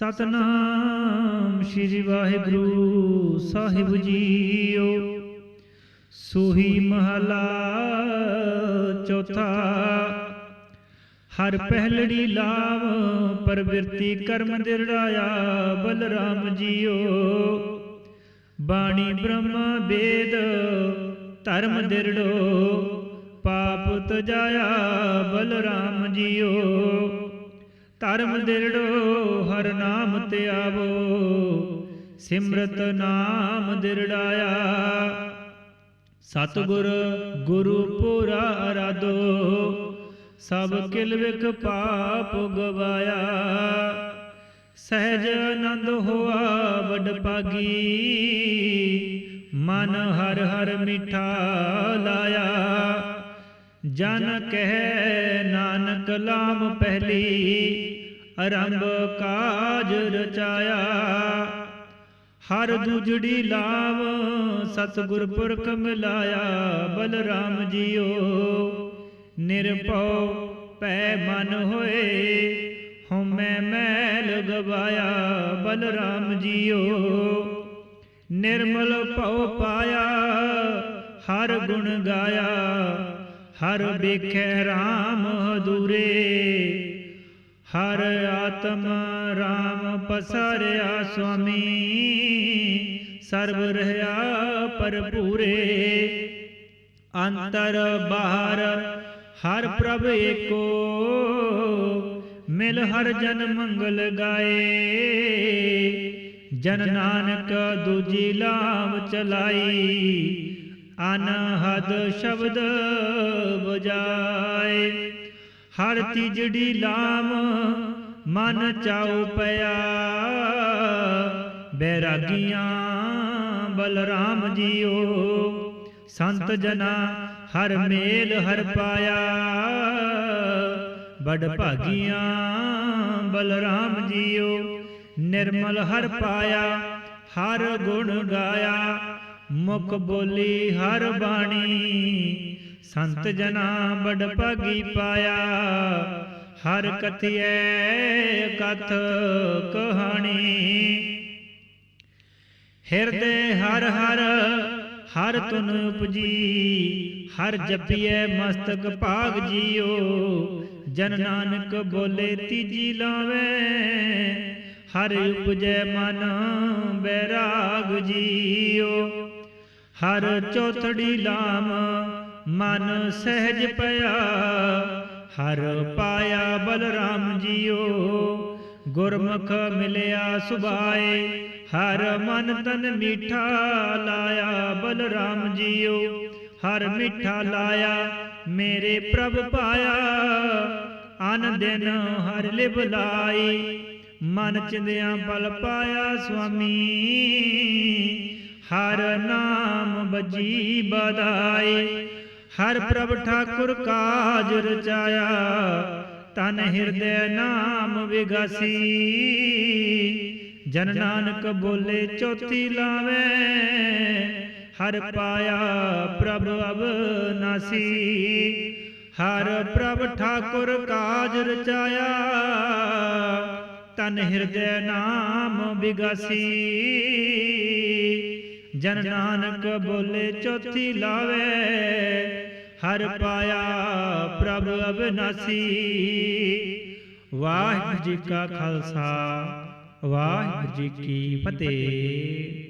ਸਤਨਾਮ ਸ੍ਰੀ ਵਾਹਿਗੁਰੂ ਸਾਹਿਬ ਜੀਓ। ਸੋਹੀ ਮਹਲਾ ਚੌਥਾ। ਹਰ ਪਹਿਲੜੀ ਲਾਵ ਪਰਵਿਰਤੀ ਕਰਮ ਦਿਰੜਾਇਆ ਬਲਰਾਮ ਜੀਓ। ਬਾਣੀ ਬ੍ਰਹਮਾ ਵੇਦ ਧਰਮ ਦਿਰੜੋ। ਪਾਪ ਤਜਾਇਆ ਬਲਰਾਮ ਜੀਓ। ਧਰਮ ਦਿਰੜੋ ਹਰ ਨਾਮ ਤੇ ਆਵੋ। ਸਿਮਰਤ ਨਾਮ ਦਿਰੜਾਇਆ। ਸਤਿਗੁਰ ਗੁਰੂ ਪੂਰਾ ਅਰਾਧੋ, ਸਭ ਕਿਲ ਵਿਖ ਪਾਪ ਗਵਾਇਆ। ਸਹਿਜ ਆਨੰਦ ਹੋਆ ਵਡ ਪਾਗੀ ਮਨ ਹਰ ਹਰ ਮਿਠਾ ਲਾਇਆ। ਜਨ ਕਹਿ ਨਾਨਕ ਲਾਮ ਪਹਿਲੀ, ਆਰੰਭ ਕਾਜ ਰਚਾਇਆ। ਹਰ ਦੂਜੜੀ ਲਾਵ ਸਤਿਗੁਰ ਪੁਰਖ ਮਿਲਾਇਆ, ਬਲਰਾਮ ਜੀਓ। ਨਿਰਭਉ ਪੈ ਮਨ ਹੋਏ, ਹਉਮੈ ਮੈਲ ਗਵਾਇਆ, ਬਲਰਾਮ ਜੀਓ। ਨਿਰਮਲ ਭਉ ਪਾਇਆ, ਹਰ ਗੁਣ ਗਾਇਆ। ਹਰ ਵੇਖੈ RAM ਹਦੂਰੇ। ਹਰ ਆਤਮ RAM ਪਸਾਰਿਆ ਸੁਆਮੀ। ਸਰਬ ਰਹਿਆ ਪਰਪੂਰੇ ਅੰਤਰ ਬਾਹਰ ਹਰ ਪ੍ਰਭ ਏਕੋ। ਮਿਲ ਹਰ ਜਨ ਮੰਗਲ ਗਾਏ। ਜਨ ਨਾਨਕ ਦੂਜੀ ਲਾਮ ਚਲਾਈ। ਅਨਹਦ ਸ਼ਬਦ ਬਜਾਏ ਹਰ ਤੀਜੜੀ ਲਾਮ ਮਨ ਚਾਉ ਪਿਆ। ਬੈਰਾਗੀਆਂ ਬਲਰਾਮ ਜੀਓ। ਸੰਤ ਜਨਾ ਹਰ ਮੇਲ ਹਰ ਪਾਇਆ। ਬੜ ਭਾਗੀਆਂ ਬਲਰਾਮ ਜੀਓ। ਨਿਰਮਲ ਹਰ ਪਾਇਆ। ਹਰ ਗੁਣ ਗਾਇਆ। ਮੁਖ ਬੋਲੀ ਹਰ ਬਾਣੀ। ਸੰਤ ਜਨਾ ਬੜ ਭਾਗੀ ਪਾਇਆ। ਹਰ ਕਥਿਐ ਕਥ ਕਹਾਣੀ। ਹਿਰਦੇ ਹਰ ਹਰ ਹਰ ਤੁਨ ਉਪਜੀ। ਹਰ ਜਪੀਐ ਮਸਤਕ ਭਾਗ ਜੀਓ। ਜਨ ਨਾਨਕ ਬੋਲੇ ਤੀਜੀ ਲਾਵੇ। ਹਰ ਉਪਜੈ ਮਨ ਬੈਰਾਗ ਜੀ। ਹਰ ਚੌਥੜੀ ਲਾਮ ਮਨ ਸਹਿਜ ਪਿਆ। ਹਰ ਪਾਇਆ ਬਲਰਾਮ ਜੀਓ, ਗੁਰਮੁਖ ਮਿਲਿਆ ਸੁਭਾਏ। ਹਰ ਮਨ ਤਨ ਮੀਠਾ ਲਾਇਆ ਬਲਰਾਮ ਜੀਓ, ਹਰ ਮਿੱਠਾ ਲਾਇਆ ਮੇਰੇ ਪ੍ਰਭ ਪਾਇਆ। ਅਨ ਦਿਨ ਹਰ ਲਿਵ ਲਾਈ, ਮਨ ਚਿੰਦਿਆਂ ਬਲ ਪਾਇਆ ਸੁਆਮੀ। ਹਰ ਨਾਮ ਬਜੀ ਬਦਾਈ ਹਰ ਪ੍ਰਭ ਠਾਕੁਰ ਕਾਜ ਰਚਾਇਆ, ਤਨ ਹਿਰਦੈ ਨਾਮ ਵਿਗਾਸੀ। ਜਨ ਨਾਨਕ ਬੋਲੇ ਚੌਥੀ ਲਾਵੇ, ਹਰ ਪਾਇਆ ਪ੍ਰਭ ਅਬਨਾਸੀ ਹਰ ਪ੍ਰਭ ਠਾਕੁਰ ਕਾਜ ਰਚਾਇਆ, ਤਨ ਹਿਰਦੈ ਨਾਮ ਵਿਗਾਸੀ। ਜਨ ਨਾਨਕ ਬੋਲੇ ਚੌਥੀ ਲਾਵੇ, ਹਰ ਪਾਇਆ ਪ੍ਰਭ ਅਬਨਾਸੀ। ਵਾਹਿਗੁਰੂ ਜੀ ਕਾ ਖਾਲਸਾ, ਵਾਹਿਗੁਰੂ ਜੀ ਕੀ ਫਤਿਹ।